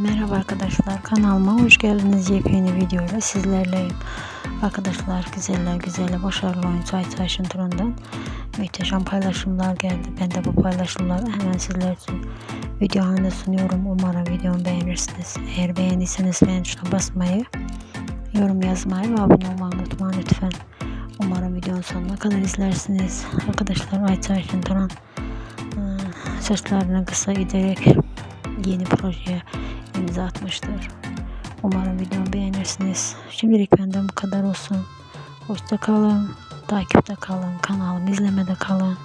Merhaba arkadaşlar kanalıma hoş geldiniz yepyeni videoyla sizlerleyim. Arkadaşlar güzeller güzeli başarılı oyuncu Ayça Aşıntıran'dan muhteşem paylaşımlar geldi. Ben de bu paylaşımları hemen sizler için video halinde sunuyorum. Umarım videomu beğenirsiniz. Eğer beğendiyseniz beğen tuşuna basmayı, yorum yazmayı ve abone olmayı unutmayın lütfen. Umarım videonun sonuna kadar izlersiniz. Arkadaşlar Ayça Aşıntıran saçlarını kısa giderek yeni projeye imza atmıştır. Umarım videomu beğenirsiniz. Şimdilik benden bu kadar olsun. Hoşça kalın, takipte kalın, kanalımı izlemede kalın.